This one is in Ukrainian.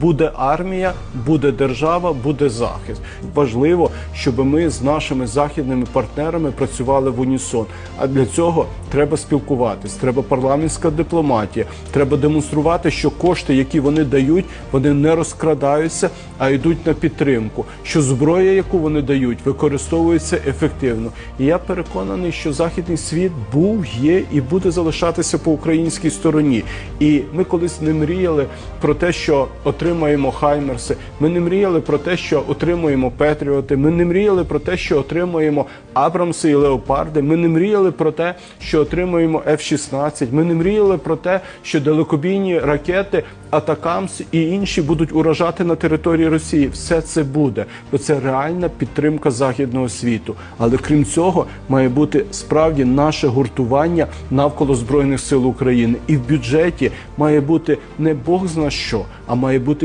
Буде армія, буде держава, буде захист. Важливо, щоб ми з нашими західними партнерами працювали в унісон. А для цього треба спілкуватись, треба парламентська дипломатія. Треба демонструвати, що кошти, які вони дають, вони не розкрадаються, а йдуть на підтримку. Що зброя, яку вони дають, використовується ефективно. І я переконаний, що західний світ був, є і буде залишатися по українській стороні. І ми колись не мріяли про те, що отримаємо Хаймерси. Ми не мріяли про те, що отримуємо Петріоти. Ми не мріяли про те, що отримуємо Абрамси і Леопарди. Ми не мріяли про те, що отримуємо F-16. Ми не мріяли про те, що далекобійні ракети Атакамс і інші будуть уражати на території Росії. Все це буде, бо це реальна підтримка західного світу. Але крім цього, має бути справді наше гуртування навколо збройних сил України. І в бюджеті має бути не Бог зна що, а має бути